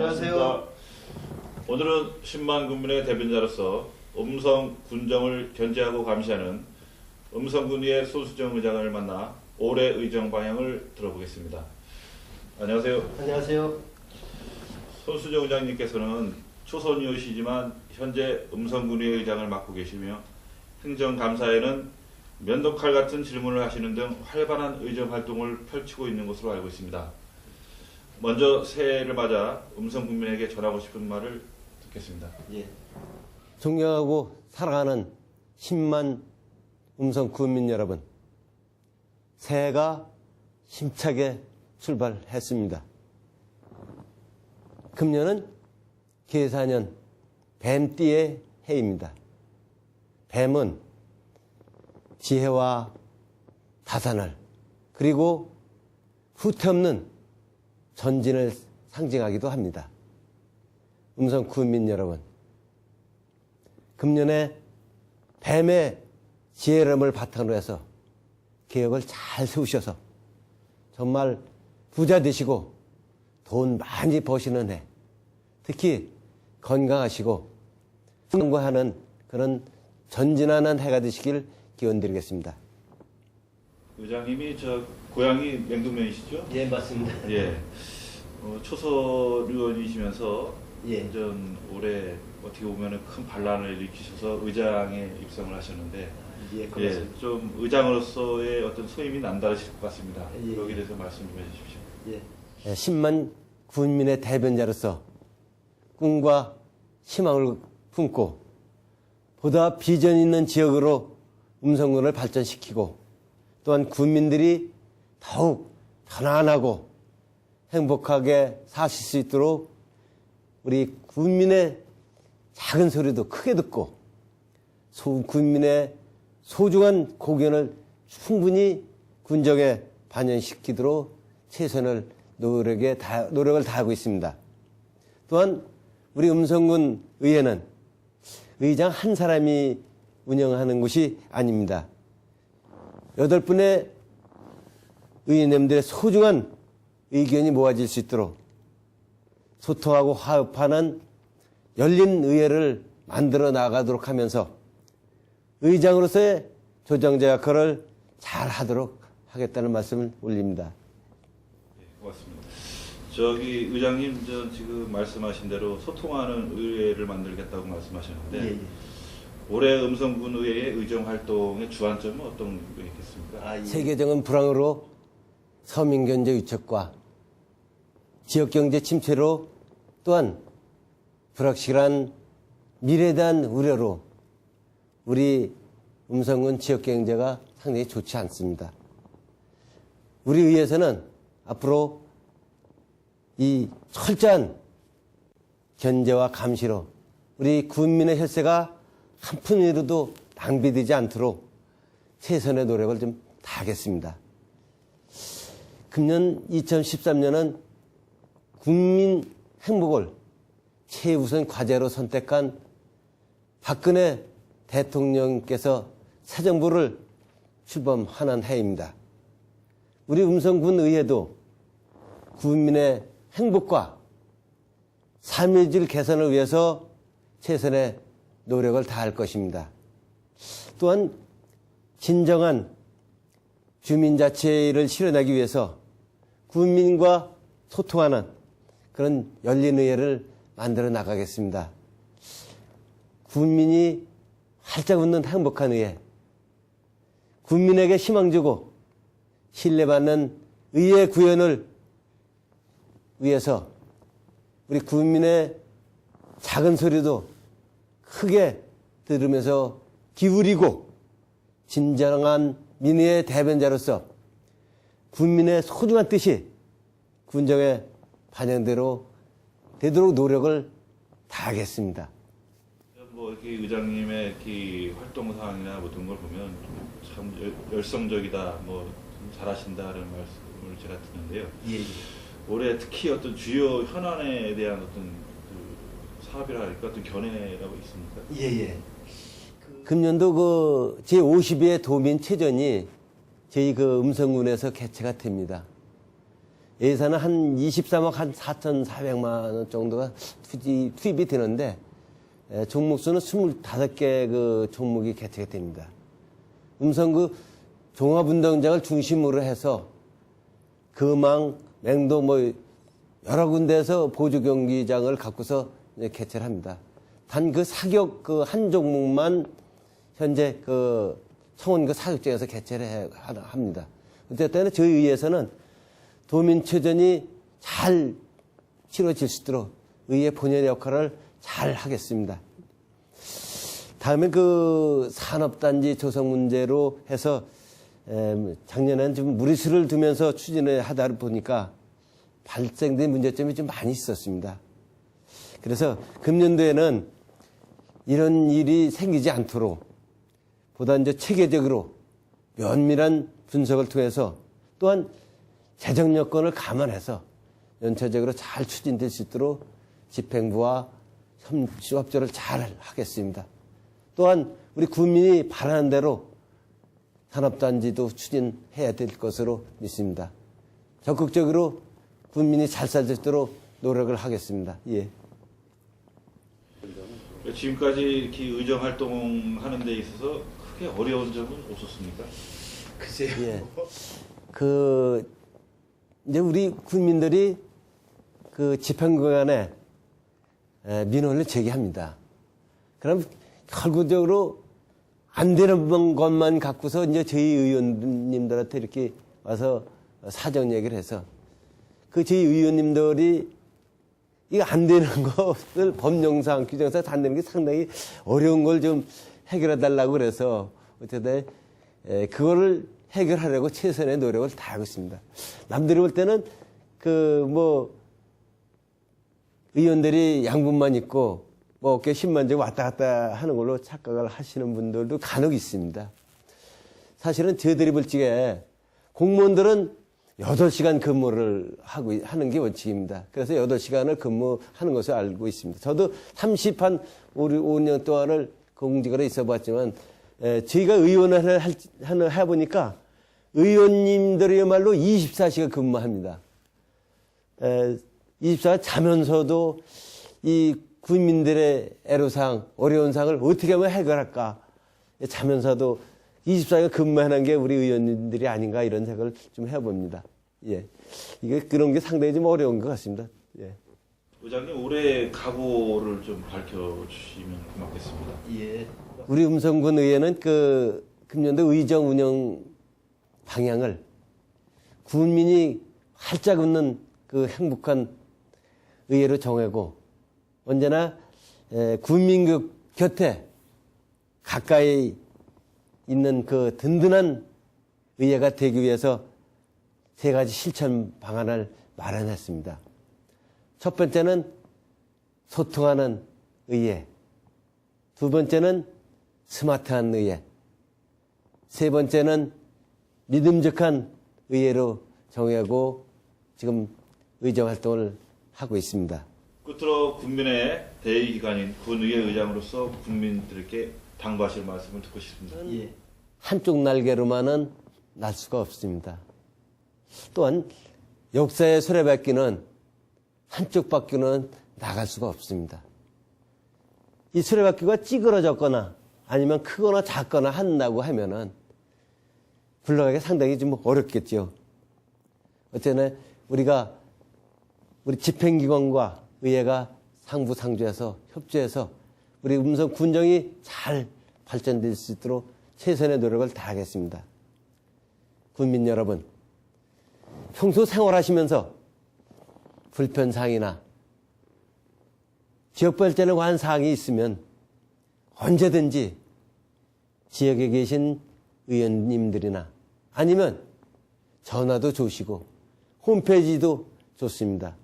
안녕하세요. 오늘은 10만 군민의 대변자로서 음성 군정을 견제하고 감시하는 음성군위의 소수정 의장을 만나 올해 의정 방향을 들어보겠습니다. 안녕하세요. 안녕하세요. 손수정 의장님께서는 초선이오시지만 현재 음성군위의 의장을 맡고 계시며 행정감사에는 면도칼 같은 질문을 하시는 등 활발한 의정 활동을 펼치고 있는 것으로 알고 있습니다. 먼저 새해를 맞아 음성 국민에게 전하고 싶은 말을 듣겠습니다. 예. 존경하고 사랑하는 10만 음성 구민 여러분, 새해가 힘차게 출발했습니다. 금년은 계사년 뱀띠의 해입니다. 뱀은 지혜와 다산을 그리고 후퇴 없는 전진을 상징하기도 합니다. 음성 구민 여러분, 금년에 뱀의 지혜름을 바탕으로 해서 계획을 잘 세우셔서 정말 부자 되시고 돈 많이 버시는 해, 특히 건강하시고 성공하는 그런 전진하는 해가 되시길 기원 드리겠습니다. 의장님이 저 고향이 맹동면이시죠? 예, 맞습니다. 예. 어, 초선 의원이시면서 예. 완전 올해 어떻게 보면 큰 반란을 일으키셔서 의장에 입성을 하셨는데 예, 예, 고맙습니다. 좀 의장으로서의 어떤 소임이 남다르실 것 같습니다. 예. 여기에 대해서 말씀 좀 해주십시오. 예. 10만 군민의 대변자로서 꿈과 희망을 품고 보다 비전 있는 지역으로 음성군을 발전시키고 또한 군민들이 더욱 편안하고 행복하게 사실 수 있도록 우리 군민의 작은 소리도 크게 듣고 소, 군민의 소중한 고견을 충분히 군정에 반영시키도록 최선을 노력에 다, 노력을 다하고 있습니다. 또한 우리 음성군 의회는 의장 한 사람이 운영하는 곳이 아닙니다. 여덟 분의 의원님들의 소중한 의견이 모아질 수 있도록 소통하고 화합하는 열린 의회를 만들어 나가도록 하면서 의장으로서의 조정자 역할을 잘 하도록 하겠다는 말씀을 올립니다. 예, 고맙습니다. 저기 의장님 저 지금 말씀하신 대로 소통하는 의회를 만들겠다고 말씀하셨는데 예, 예. 올해 음성군 의회의 의정 활동의 주안점은 어떤 게 있겠습니까? 아, 예. 세계적인 불황으로 서민 경제 위축과 지역 경제 침체로 또한 불확실한 미래에 대한 우려로 우리 음성군 지역 경제가 상당히 좋지 않습니다. 우리 의회에서는 앞으로 이 철저한 견제와 감시로 우리 군민의 혈세가 한 푼이라도 낭비되지 않도록 최선의 노력을 좀 다하겠습니다. 금년 2013년은 국민 행복을 최우선 과제로 선택한 박근혜 대통령께서 새 정부를 출범하는 해입니다. 우리 음성군 의회도 국민의 행복과 삶의 질 개선을 위해서 최선의 노력을 다할 것입니다. 또한 진정한 주민자치를 실현하기 위해서 국민과 소통하는 그런 열린 의회를 만들어 나가겠습니다. 국민이 활짝 웃는 행복한 의회, 국민에게 희망 주고 신뢰받는 의회 구현을 위해서 우리 국민의 작은 소리도 크게 들으면서 기울이고 진정한 민의의 대변자로서 국민의 소중한 뜻이 군정의 반영대로 되도록 노력을 다하겠습니다. 뭐 이렇게 의장님의 이렇게 활동 사항이나 모든 걸 보면 참 열- 열성적이다, 뭐좀 잘하신다는 말씀을 제가 듣는데요. 예, 예. 올해 특히 어떤 주요 현안에 대한 어떤 그 사업이랄까 어떤 견해라고 있습니까? 예, 예. 금년도 그 제52회 도민 체전이 저희 그 음성군에서 개최가 됩니다. 예산은 한 23억 한 4,400만 원 정도가 투입, 투입이 되는데 에, 종목 수는 25개 그 종목이 개최가 됩니다. 음성 그 종합운동장을 중심으로 해서 금왕, 맹도 뭐 여러 군데에서 보조 경기장을 갖고서 개최를 합니다. 단 그 사격 그 한 종목만 현재 그 청원 그 사격장에서 개최를 해, 하- 합니다. 어쨌든 저희 의회에서는 도민체전이 잘 치러질 수 있도록 의회 본연의 역할을 잘 하겠습니다. 다음에 그 산업단지 조성 문제로 해서 에, 작년에는 좀 무리수를 두면서 추진을 하다 보니까 발생된 문제점이 좀 많이 있었습니다. 그래서 금년도에는 이런 일이 생기지 않도록 보다 이제 체계적으로 면밀한 분석을 통해서 또한 재정 여건을 감안해서 연차적으로 잘 추진될 수 있도록 집행부와 협조를 잘 하겠습니다. 또한 우리 국민이 바라는 대로 산업단지도 추진해야 될 것으로 믿습니다. 적극적으로 국민이 잘 살 수 있도록 노력을 하겠습니다. 예. 지금까지 이렇게 의정 활동하는 데 있어서 크게 어려운 점은 없었습니까? 글쎄요. 예. 그, 이제 우리 국민들이 그 집행관에 에, 민원을 제기합니다. 그럼 결국적으로 안 되는 것만 갖고서 이제 저희 의원님들한테 이렇게 와서 사정 얘기를 해서 그 저희 의원님들이 이거 안 되는 것을 법령상, 규정상 안 되는 게 상당히 어려운 걸 좀 해결해 달라고 그래서 어쨌든 에, 그거를 해결하려고 최선의 노력을 다하고 있습니다. 남들이 볼 때는 그 뭐 의원들이 양분만 있고 뭐 어깨 힘만 쥐고 왔다 갔다 하는 걸로 착각을 하시는 분들도 간혹 있습니다. 사실은 저희들이 볼 적에 공무원들은 8시간 근무를 하고, 하는 게 원칙입니다. 그래서 8시간을 근무하는 것을 알고 있습니다. 저도 30 한 5, 5년 동안을 공직으로 있어 봤지만, 에, 저희가 의원을 할, 하는, 해보니까 의원님들이야말로 24시간 근무합니다. 에, 24시간 자면서도 이 국민들의 애로사항, 어려운 사항을 어떻게 하면 해결할까. 자면서도 24시간 근무하는 게 우리 의원님들이 아닌가 이런 생각을 좀 해봅니다. 예. 이게 그런 게 상당히 좀 어려운 것 같습니다. 예. 의장님 올해 각오를 좀 밝혀주시면 고맙겠습니다. 예. 우리 음성군 의회는 그 금년도 의정 운영 방향을 국민이 활짝 웃는 그 행복한 의회로 정하고 언제나 에, 국민 그 곁에 가까이 있는 그 든든한 의회가 되기 위해서 세 가지 실천 방안을 마련했습니다. 첫 번째는 소통하는 의회. 두 번째는 스마트한 의회. 세 번째는 믿음직한 의회로 정하고 지금 의정 활동을 하고 있습니다. 끝으로 국민의 대의기관인 군의회 의장으로서 국민들께 당부하실 말씀을 듣고 싶습니다. 예. 한쪽 날개로만은 날 수가 없습니다. 또한 역사의 수레바퀴는 한쪽 바퀴는 나갈 수가 없습니다. 이 수레바퀴가 찌그러졌거나 아니면 크거나 작거나 한다고 하면은 굴러가기 상당히 좀 어렵겠죠. 어쨌든 우리가 우리 집행기관과 의회가 상부상조해서 협조해서 우리 음성 군정이 잘 발전될 수 있도록 최선의 노력을 다하겠습니다. 국민 여러분, 평소 생활하시면서 불편사항이나 지역 발전에 관한 사항이 있으면 언제든지 지역에 계신 의원님들이나 아니면 전화도 좋으시고 홈페이지도 좋습니다.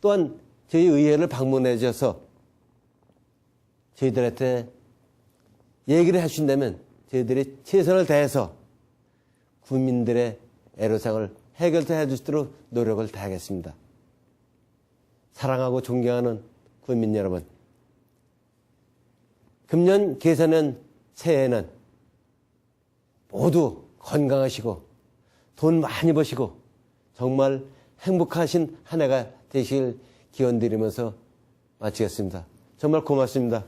또한 저희 의회를 방문해 주셔서 저희들한테 얘기를 해주신다면 저희들이 최선을 다해서 국민들의 애로사항을 해결해 있도록 노력을 다하겠습니다. 사랑하고 존경하는 국민 여러분. 금년 개선은 새해에는 모두 건강하시고 돈 많이 버시고 정말 행복하신 한 해가 되실 기원 드리면서 마치겠습니다. 정말 고맙습니다.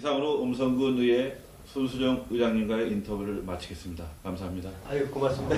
이상으로 음성군 의회 손수정 의장님과의 인터뷰를 마치겠습니다. 감사합니다. 아유, 고맙습니다.